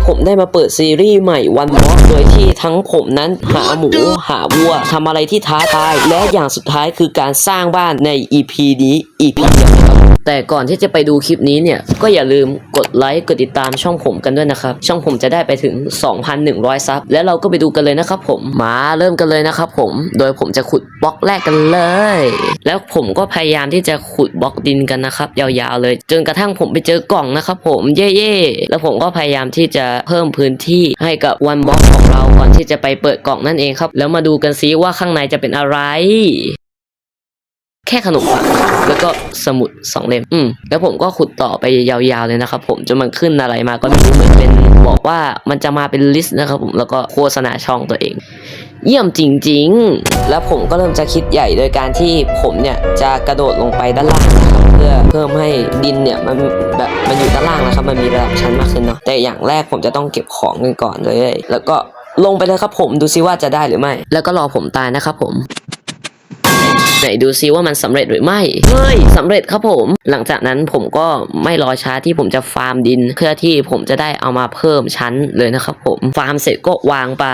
้ผมได้มาเปิดซีรีส์ใหม่วันบล็อกโดยที่ทั้งผมนั้นหาหมูหาวัวทำอะไรที่ท้าทาย และอย่างสุดท้ายคือการสร้างบ้านใน EP นี้ EP เดียวครับ แต่ก่อนที่จะไปดูคลิปนี้เนี่ย ก็อย่าลืมกดไลค์กดติดตามช่องผมกันด้วยนะครับ ช่องผมจะได้ไปถึง 2,100 ซับ แล้วเราก็ไปดูกันเลยนะครับผม มาเริ่มกันเลยนะครับผม โดยผมจะขุดบล็อกแรกกันเลย แล้วผมก็พยายามที่จะขุดบล็อกดินกันนะครับ ยาวๆเลย จนกระทั่งผมไปเจอกล่องนะครับผมเย่ๆแล้วผมก็พยายามที่จะเพิ่มพื้นที่ให้กับวันบล็อกของเราก่อนที่จะไปเปิดกล่องนั่นเองครับ แล้วมาดูกันซิว่าข้างในจะเป็นอะไร แค่ขนมปังแล้วก็สมุดสองเล่มอืมแล้วผมก็ขุดต่อไปยาวๆเลยนะครับผมจนมันขึ้นอะไรมาก็ไม่รู้เหมือนเป็นบอกว่ามันจะมาเป็นลิสต์นะครับผมแล้วก็โฆษณาช่องตัวเอง เยี่ยมจริง ๆ แล้วผมก็เริ่มจะคิดใหญ่โดยการที่ผมเนี่ยจะกระโดดลงไปด้านล่างนะครับเพื่อเพิ่มให้ดินเนี่ยมันแบบมันอยู่ด้านล่างนะครับมันมีระดับชั้นมากขึ้นเนาะแต่อย่างแรกผมจะต้องเก็บของกันก่อนเลย แล้วก็ลงไปเลยครับผมดูซิว่าจะได้หรือไม่ แล้วก็รอผมตายนะครับผม ไหนดูซิว่ามันสำเร็จหรือไม่ เฮ้ยสำเร็จครับผม หลังจากนั้นผมก็ไม่รอช้าที่ผมจะฟาร์มดิน เพื่อที่ผมจะได้เอามาเพิ่มชั้นเลยนะครับผม ฟาร์มเสร็จก็วางไป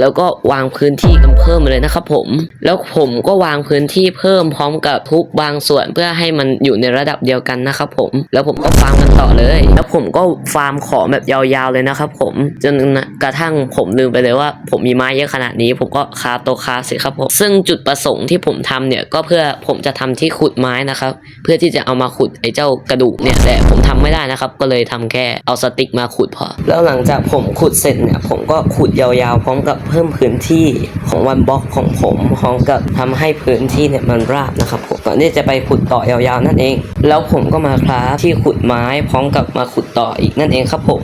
แล้วก็วางพื้นที่กันเพิ่มเลยนะครับผม แล้วผมก็วางพื้นที่เพิ่มพร้อมกับทุบบางส่วนเพื่อให้มันอยู่ในระดับเดียวกันนะครับผม แล้วผมก็ฟาร์มกันต่อเลย แล้วผมก็ฟาร์มของแบบยาวๆเลยนะครับผม จนกระทั่งผมลืมไปเลยว่า ผมมีไม้เยอะขนาดนี้ ผมก็คาโตวคาสิครับผม ซึ่งจุดประสงค์ที่ผมทำเนี่ยก็เพื่อผมจะทำที่ขุดไม้นะครับ เพื่อที่จะเอามาขุดไอ้เจ้ากระดูกเนี่ยแต่ผมทำไม่ได้นะครับ ก็เลยทำแค่เอาสติ๊กมาขุดพอ แล้วหลังจากผมขุดเสร็จเนี่ยผมก็ขุดยาวๆ พร้อมกับเพิ่มพื้นที่ของวันบล็อกของผมพร้อมกับทำให้พื้นที่เนี่ยมันราบนะครับผมก่อนที่จะไปขุดต่อยาวๆนั่นเอง แล้วผมก็มาคราฟที่ขุดไม้พร้อมกับมาขุดต่ออีกนั่นเองครับผม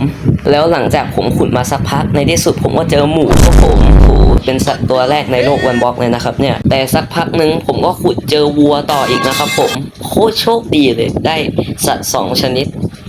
แล้วหลังจากผมขุดมาสักพักในที่สุดผมก็เจอหมูครับผมโหเป็นสัตว์ตัวแรกในโลกวันบล็อกเลยนะครับเนี่ยแต่สักพักหนึ่งผมก็ขุดเจอวัวต่ออีกนะครับผมโคตรโชคดีเลยได้สัตว์สองชนิด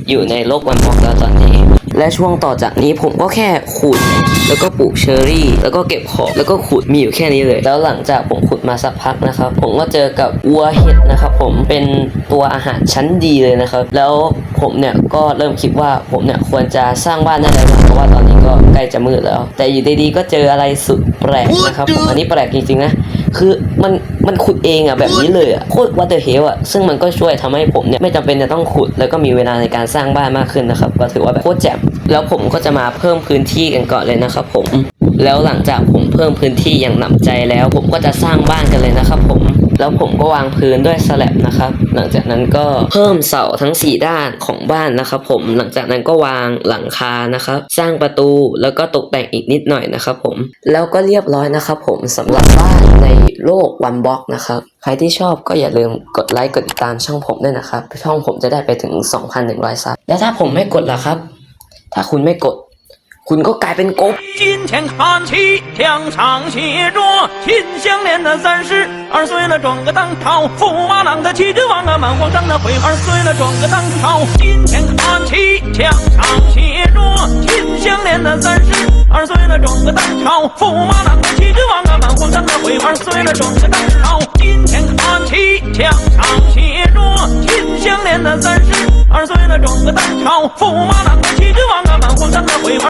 อยู่ในโลกวันบล็อกแล้วตอนนี้ และช่วงต่อจากนี้ผมก็แค่ขุด แล้วก็ปลูกเชอร์รี่ แล้วก็เก็บของแล้วก็ขุดมีอยู่แค่นี้เลย แล้วหลังจากผมขุดมาสักพักนะครับ ผมก็เจอกับวัวเห็ดนะครับ ผมเป็นตัวอาหารชั้นดีเลยนะครับ แล้วผมเนี่ยก็เริ่มคิดว่าผมเนี่ยควรจะสร้างบ้านได้แล้วเพราะว่าตอนนี้ก็ใกล้จะมืดแล้ว แต่อยู่ดีๆก็เจออะไรสุดแปลกนะครับผมอันนี้แปลกจริงๆนะคือมัน มันขุดเองอะแบบนี้เลยอะโคตรวัตเตอร์เฮลอะซึ่งมันก็ช่วยทำให้ผมเนี่ยไม่จำเป็นจะต้องขุด แล้วก็มีเวลาในการสร้างบ้านมากขึ้นนะครับก็ถือว่าแบบโคตรแจ่มแล้วผมก็จะมาเพิ่มพื้นที่กันก่อนเลยนะครับผมแล้วหลังจากผมเพิ่มพื้นที่อย่างหนำใจแล้ว ผมก็จะสร้างบ้านกันเลยนะครับผมแล้วผมก็วางพื้นด้วยสแลบนะครับ หลังจากนั้นก็เพิ่มเสาทั้ง 4 ด้านของบ้านนะครับ ผม หลังจากนั้นก็วางหลังคานะครับ สร้างประตูแล้วก็ตกแต่งอีกนิดหน่อยนะครับ ผม แล้วก็เรียบร้อยนะครับ ผมสำหรับบ้านในโลกวันบล็อนะครับ ใครที่ชอบก็อย่าลืมกดไลค์กดติดตามช่องผมด้วยนะครับ ช่องผมจะได้ไปถึง 2,100ซับ แล้วถ้าผมไม่กดล่ะครับ ถ้าคุณไม่กด คุณก็กลายเป็นกบ 今天看齐，墙上写着“秦香莲的三十二岁了，装个当朝；驸马郎的齐君王啊，满皇上的回二岁了，装个当朝。今天看齐，墙上写着“秦香莲的三十二岁了，装个当朝；驸马郎的齐君王啊，满皇上的回 二岁了，装个大超；金钱看起抢上，写着金项链的三十。二岁了，装个大超，马妈。